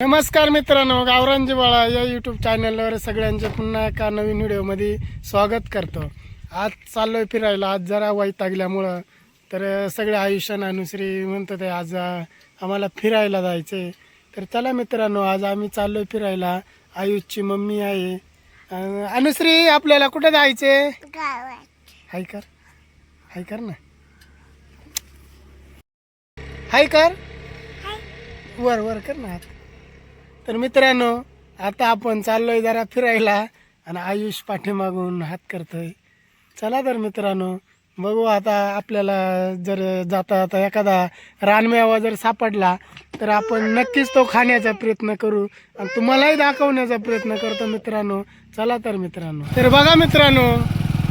नमस्कार मित्रांनो गावरांजी बाळा या यूट्यूब चॅनलवर सगळ्यांचे पुन्हा एका नवीन व्हिडिओमध्ये स्वागत करतो. आज चाललोय फिरायला आज जरा वैतागल्यामुळं तर सगळे आयुष्यानं अनुश्री म्हणतात आहे आज आम्हाला फिरायला जायचे तर चला मित्रांनो आज आम्ही चाललोय फिरायला. आयुषची मम्मी आहे. अनुश्री आपल्याला कुठे जायचे हाय कर हाय कर ना हाय. कर वर वर कर ना. तर मित्रांनो आता आपण चाललोय जरा फिरायला आणि आयुष पाठीमागून हात करतोय. चला तर मित्रांनो बघू आता आपल्याला जर जाता जाता एखादा रानमेवा जर सापडला तर आपण नक्कीच तो खाण्याचा प्रयत्न करू आणि तुम्हालाही दाखवण्याचा प्रयत्न करतो मित्रांनो. चला तर मित्रांनो. तर बघा मित्रांनो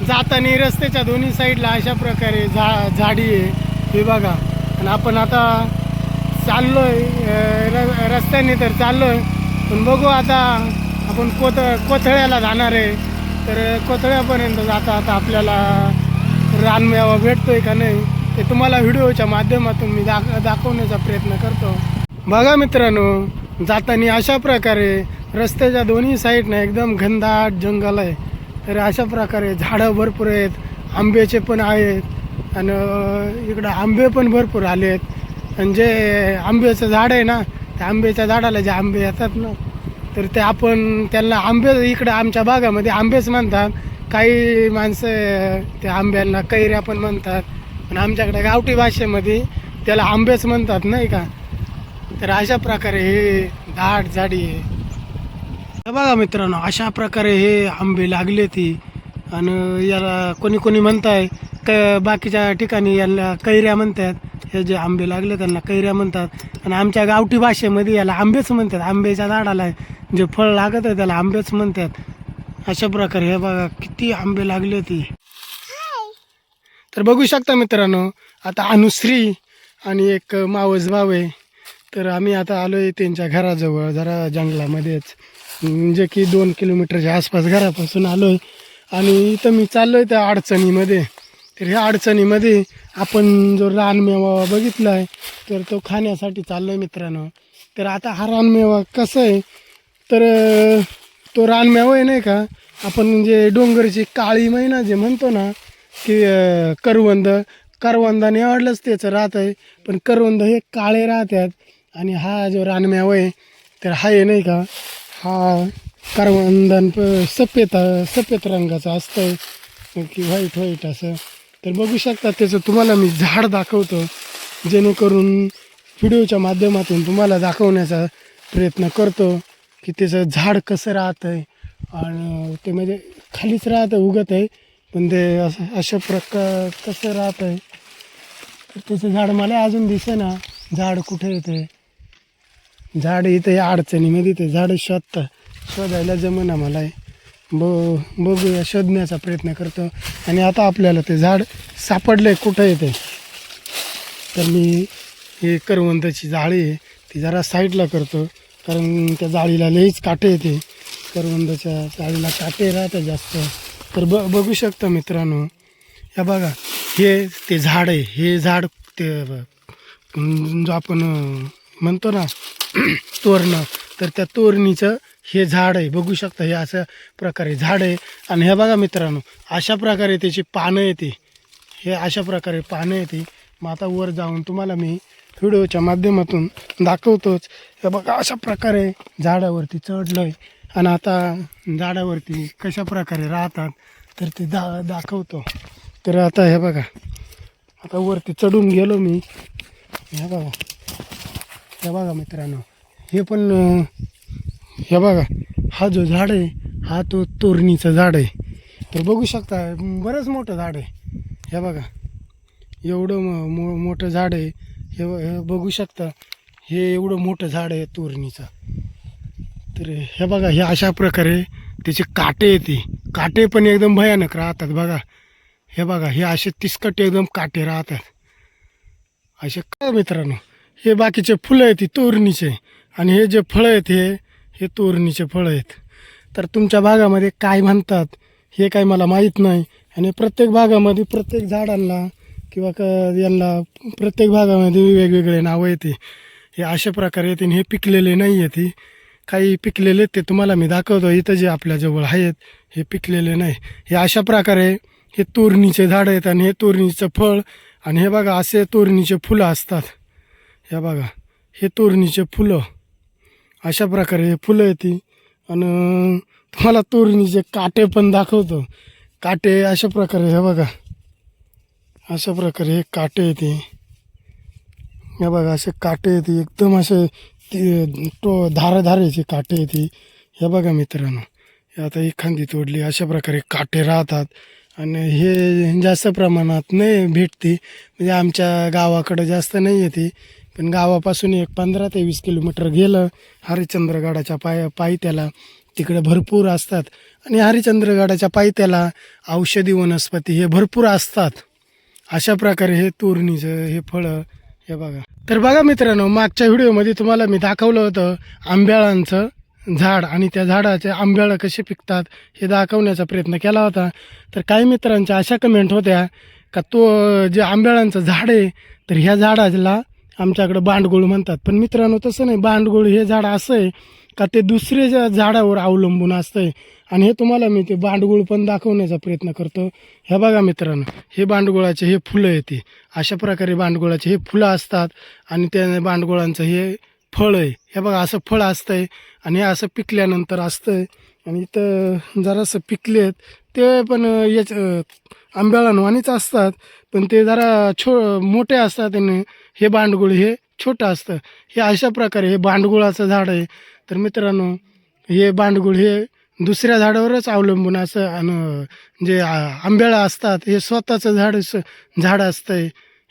जाताना रस्त्याच्या दोन्ही साईडला अशा प्रकारे झा झाडी आहे. हे बघा. आणि आपण आता चाललोय आहे र रस्त्याने तर चाललोय. पण बघू आता आपण कोथ कोथळ्याला जाणार आहे. तर कोथळ्यापर्यंत जाता आता आपल्याला रानमेवा भेटतोय का नाही ते तुम्हाला व्हिडिओच्या माध्यमातून मी दाख दाखवण्याचा प्रयत्न करतो. बघा मित्रांनो जाताना अशा प्रकारे रस्त्याच्या दोन्ही साईडनं एकदम घनदाट जंगल आहे. तर अशा प्रकारे झाडं भरपूर आहेत आंब्याचे पण आहेत आणि इकडं आंबे पण भरपूर आले आहेत आणि जे आंब्याचं झाड आहे ना त्या आंब्याच्या झाडाला जे आंबे येतात ना तर ते आपण त्यांना आंबे इकडं आमच्या भागामध्ये आंबेच म्हणतात. काही माणसं त्या आंब्यांना कैऱ्या पण म्हणतात. आणि आमच्याकडे गावठी भाषेमध्ये त्याला आंबेच म्हणतात नाही का? तर अशा प्रकारे हे दाट झाडी आहे. बघा मित्रांनो अशा प्रकारे हे आंबे लागले ती. आणि याला कोणी कोणी म्हणताय क बाकीच्या ठिकाणी याला कैऱ्या म्हणतात. हे जे आंबे लागले त्यांना कैऱ्या म्हणतात. आणि आमच्या गावठी भाषेमध्ये याला आंबेच म्हणतात. आंब्याच्या झाडाला जे फळ लागत आहे त्याला आंबेच म्हणतात. अशा प्रकारे हे बघा किती आंबे लागले होते. तर बघू शकता मित्रांनो आता अनुश्री आणि एक मावस भाव आहे. तर आम्ही आता आलो आहे त्यांच्या घराजवळ जरा जंगलामध्येच. म्हणजे की दोन किलोमीटरच्या आसपास घरापासून आलो आहे आणि इथं मी चाललो आहे त्या अडचणीमध्ये. तर ह्या अडचणीमध्ये आपण जो रानमेवा बघितला आहे तर तो खाण्यासाठी चाललो आहे मित्रांनो. तर आता हा रानमेवा कसं आहे? तर तो रानमेवा आहे नाही का? आपण जे डोंगरची काळी महिना जे म्हणतो ना की करवंद करवंद निवडलंच त्याचं राहत आहे पण करवंद हे काळे राहतात आणि हा जो रानमेवा आहे तर हा आहे नाही का? हा करवंदन प- सफेद सफेद रंगाचा असतं की व्हाईट व्हाईट असं. तर बघू शकता त्याचं तुम्हाला मी झाड दाखवतो जेणेकरून व्हिडिओच्या माध्यमातून तुम्हाला दाखवण्याचा प्रयत्न करतो की त्याचं झाड कसं राहतं आहे आणि ते म्हणजे खालीच राहतं उगत आहे पण ते असं अशा प्रकार कसं राहतं आहे तर त्याचं झाड मला अजून दिसे ना झाड कुठे येते झाड इथे या अडचणीमध्ये ते झाड शोधतं शोधायला जमेना मला. आहे ब बघूया शोधण्याचा प्रयत्न करतो. आणि आता आपल्याला ते झाड सापडलं आहे कुठं येते तर मी हे करवंदाची जाळी आहे ती जरा साईडला करतो. कारण त्या जाळीला लईच काटे येते. करवंदाच्या जाळीला काटे राहतात जास्त. तर ब बघू शकता मित्रांनो या बघा हे ते झाड आहे. हे झाड ते जो आपण म्हणतो ना तोरणं तर त्या तोरणीचं हे झाड आहे. बघू शकता हे असं प्रकारे झाड आहे. आणि हे बघा मित्रांनो अशा प्रकारे त्याची पानं येते. हे अशा प्रकारे पानं येते. मग आता वर जाऊन तुम्हाला मी व्हिडिओच्या माध्यमातून दाखवतोच. हे बघा अशा प्रकारे झाडावरती चढलं आहे आणि आता झाडावरती कशा प्रकारे राहतात तर ते दा दाखवतो. तर आता हे बघा आता वरती चढून गेलो मी. हे बघा. हे बघा मित्रांनो हे पण हे बघा हा जो झाड आहे हा तो तोरणीचं झाड आहे. तर बघू शकता बरंच मोठं झाड आहे. हे बघा एवढं मो मोठं झाड आहे. हे बघू शकता हे एवढं मोठं झाड आहे तोरणीचं. तर हे बघा हे अशा प्रकारे त्याचे काटे येते. काटे पण एकदम भयानक राहतात बघा. हे बघा हे असे तिसकट एकदम काटे राहतात. असे काय मित्रांनो? हे बाकीचे फुलं आहेत तोरणीचे. आणि हे जे फळं आहेत हे हे तोरणीचे फळं आहेत. तर तुमच्या भागामध्ये काय म्हणतात हे काही मला माहीत नाही. आणि प्रत्येक भागामध्ये प्रत्येक झाडांना किंवा क यांना प्रत्येक भागामध्ये वेगवेगळे नावं येते. हे अशा प्रकारे येते हे पिकलेले नाही येते ती काही पिकलेले ते तुम्हाला मी दाखवतो. इथं जे आपल्याजवळ आहेत हे पिकलेले नाही. हे अशा प्रकारे हे तोरणीचे झाडं आहेत आणि हे तोरणीचं फळ आणि हे बघा असे तोरणीचे फुलं असतात. हे बघा हे तोरणीचे फुलं. अशा प्रकारे हे फुलं येते. आणि तुम्हाला तोरणीचे काटे पण दाखवतो. काटे अशा प्रकारे हे बघा. अशा प्रकारे हे काटे येते. हे बघा असे काटे येते. एकदम असे ते तो धाराधारेचे काटे येते. हे बघा मित्रांनो हे आता एखादी तोडली. अशा प्रकारे काटे राहतात. आणि हे जास्त प्रमाणात नाही भेटते. म्हणजे आमच्या गावाकडं जास्त नाही येते. पण गावापासून एक पंधरा ते वीस किलोमीटर गेलं हरिश्चंद्रगडाच्या पाय पायथ्याला. तिकडे भरपूर असतात. आणि हरिश्चंद्रगडाच्या पायथ्याला औषधी वनस्पती हे भरपूर असतात. अशा प्रकारे हे तोरणीचं हे फळं हे बघा. तर बघा मित्रांनो मागच्या व्हिडिओमध्ये तुम्हाला मी दाखवलं होतं आंब्याळांचं झाड आणि त्या झाडाचे आंब्याळं कसे पिकतात हे दाखवण्याचा प्रयत्न केला होता. तर काही मित्रांच्या अशा कमेंट होत्या का तो जे आंब्याळांचं झाड आहे तर ह्या झाडाला आमच्याकडं बांडगुळ म्हणतात. पण मित्रांनो तसं नाही. बांडगुळ हे झाड असं आहे का ते दुसरे ज्या झाडावर अवलंबून असतंय. आणि हे तुम्हाला मी ते बांडगुळ पण दाखवण्याचा प्रयत्न करतो. हे बघा मित्रांनो हे बांडगुळाचे हे फुलं येते अशा प्रकारे बांडगुळाचे हे फुलं असतात आणि त्या बांडगुळांचं हे फळ आहे. हे बघा असं फळ असतंय आणि हे असं पिकल्यानंतर असतंय. आणि इथं जरासं पिकलेत ते पण याच आंब्याळांवानीच असतात पण ते जरा छो मोठे असतात आणि हे भांडगुळ हे छोटं असतं. हे अशा प्रकारे हे भांडगुळाचं झाड आहे. तर मित्रांनो हे भांडगुळ हे दुसऱ्या झाडावरच अवलंबून असं आणि जे आंब्याळं आंब्याळा असतात हे स्वतःचं झाड झाड असतं आहे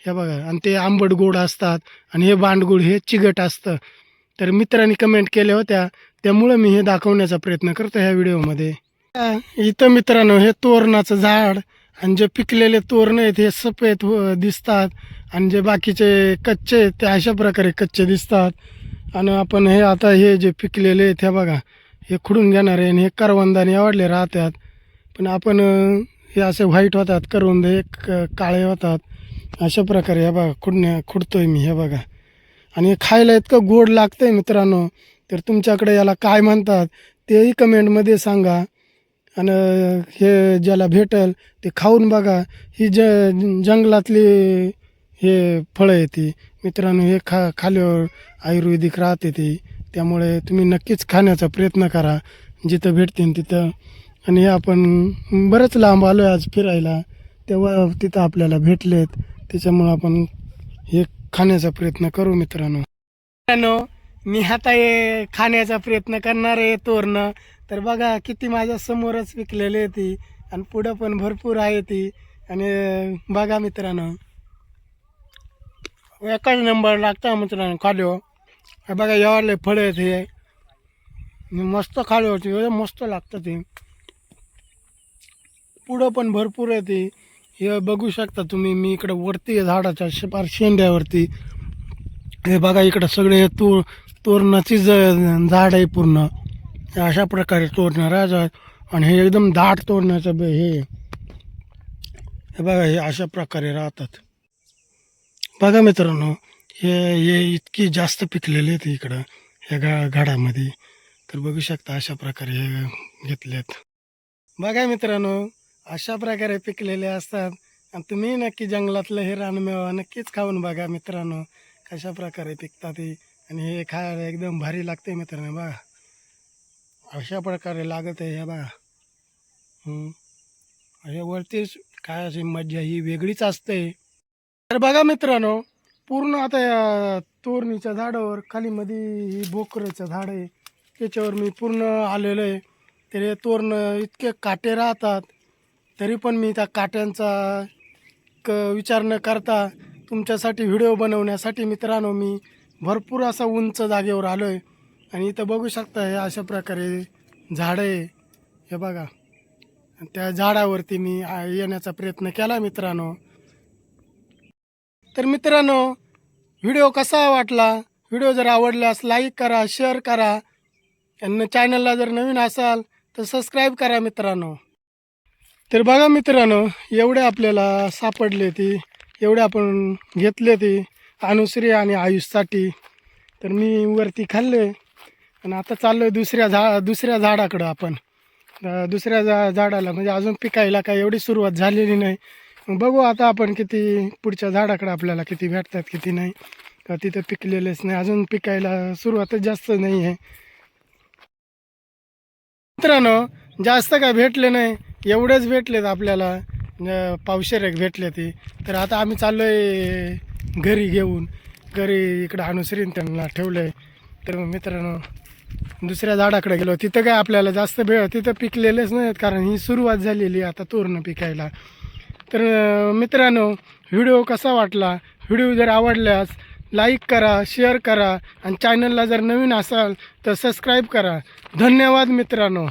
हे बघा आणि ते आंबट गोड असतात आणि हे भांडगुळ हे चिगट असतं. तर मित्रांनी कमेंट केल्या होत्या त्यामुळं मी हे दाखवण्याचा प्रयत्न करतो ह्या व्हिडिओमध्ये. इथं मित्रांनो हे तोरणाचं झाड आणि जे पिकलेले तोरण आहेत हे सफेद दिसतात. आणि जे बाकीचे कच्चे आहेत ते अशा प्रकारे कच्चे दिसतात. आणि आपण हे आता हे जे पिकलेले आहेत हे बघा हे खुडून घेणार आहे आणि हे करवंदाने आवडले राहतात. पण आपण हे असे व्हाईट होतात करवंद हे क- काळे होतात. अशा प्रकारे हे बघा खुडण्या खुडतोय मी हे बघा. आणि हे खायला इतकं गोड लागतंय मित्रांनो. तर तुमच्याकडे याला काय म्हणतात तेही कमेंटमध्ये सांगा. आणि हे ज्याला भेटल ते खाऊन बघा. ही ज जंगलातली हे फळं येते मित्रांनो हे खा खाल्यावर आयुर्वेदिक राहते ती. त्यामुळे तुम्ही नक्कीच खाण्याचा प्रयत्न करा. जिथं भेटतील तिथं. आणि हे आपण बरंच लांब आलो आहे आज फिरायला. तेव्हा तिथं आपल्याला भेटलेत. त्याच्यामुळं आपण हे खाण्याचा प्रयत्न करू मित्रांनो. मित्रांनो मी आता हे खाण्याचा प्रयत्न करणार आहे तोरणं. तर बघा किती माझ्या समोरच विकलेली ती आणि पुढं पण भरपूर आहे ती. आणि बघा मित्रांनो एकाच नंबर लागता मित्रांनो खालो हो. हे. बघा यावरले फळ आहेत हे. मस्त खाली होती एवढं मस्त लागतं ते. पुढं पण भरपूर आहे ती. हे बघू शकता तुम्ही मी इकडं वरती आहे झाडाच्या शिपार शेंड्यावरती. हे बघा इकडं सगळे हे तोर तोरणाची ज झाड आहे पूर्ण. हे अशा प्रकारे तोरणं आणि हे एकदम दाट तोडण्याचं हे. हे बघा हे अशा प्रकारे राहतात. बघा मित्रांनो हे हे इतकी जास्त पिकलेले आहेत इकडं ह्या गा घाडामध्ये तर बघू शकता अशा प्रकारे हे घेतलेत. बघा मित्रांनो अशा प्रकारे पिकलेले असतात. आणि तुम्ही नक्की जंगलातलं हे रानमेवा नक्कीच खाऊन बघा मित्रांनो कशा प्रकारे पिकतात हे. आणि हे खायला एकदम भारी लागते मित्रांनो बघा. अशा प्रकारे लागत आहे हे बघा. अशा हे वरतीच काय अशी मज्जा ही वेगळीच असते. तर बघा मित्रांनो पूर्ण आता या तोरणीच्या झाडावर खाली मध्ये ही भोकराचं झाड आहे. त्याच्यावर मी पूर्ण आलेलो आहे. तर हे तोरणं इतके काटे राहतात तरी पण मी त्या काट्यांचा क विचार न करता तुमच्यासाठी व्हिडिओ बनवण्यासाठी मित्रांनो मी भरपूर असा उंच जागेवर आलो आहे आणि इथं बघू शकता हे अशा प्रकारे झाडं आहे. हे बघा. त्या झाडावरती मी येण्याचा प्रयत्न केला मित्रांनो. तर मित्रांनो व्हिडिओ कसा वाटला? व्हिडिओ जर आवडल्यास लाईक करा शेअर करा. आणि चॅनलला जर नवीन असाल तर सबस्क्राईब करा मित्रांनो. तर बघा मित्रांनो एवढे आपल्याला सापडले ती एवढे आपण घेतले ती अनुश्री आणि आयुषसाठी. तर मी वरती खाल्ले. आणि आता चाललो आहे दुसऱ्या झा दुसऱ्या झाडाकडं आपण. दुसऱ्या झा झाडाला म्हणजे अजून पिकायला काय एवढी सुरुवात झालेली नाही. बघू आता आपण किती पुढच्या झाडाकडं आपल्याला किती भेटतात किती नाही. का तिथं पिकलेलेच नाही. अजून पिकायला सुरुवातच जास्त नाही आहे मित्रांनो जास्त काय भेटले नाही. एवढेच भेटलेत आपल्याला. अं, पावशेर एक भेटले ते. तर आता आम्ही चाललो आहे घरी घेऊन. घरी इकडं अनुसरीन त्यांना ठेवलं आहे तर मग मित्रांनो दुसऱ्या झाडाकडे गेलो तिथं काय आपल्याला जास्त भेळ तिथं पिकलेलेच नाहीत कारण ही सुरुवात झालेली आहे आता तोरणं पिकायला. तर मित्रांनो व्हिडिओ कसा वाटला? व्हिडिओ जर आवडल्यास लाईक करा शेअर करा आणि चॅनलला जर नवीन असाल तर सबस्क्राईब करा. धन्यवाद मित्रांनो.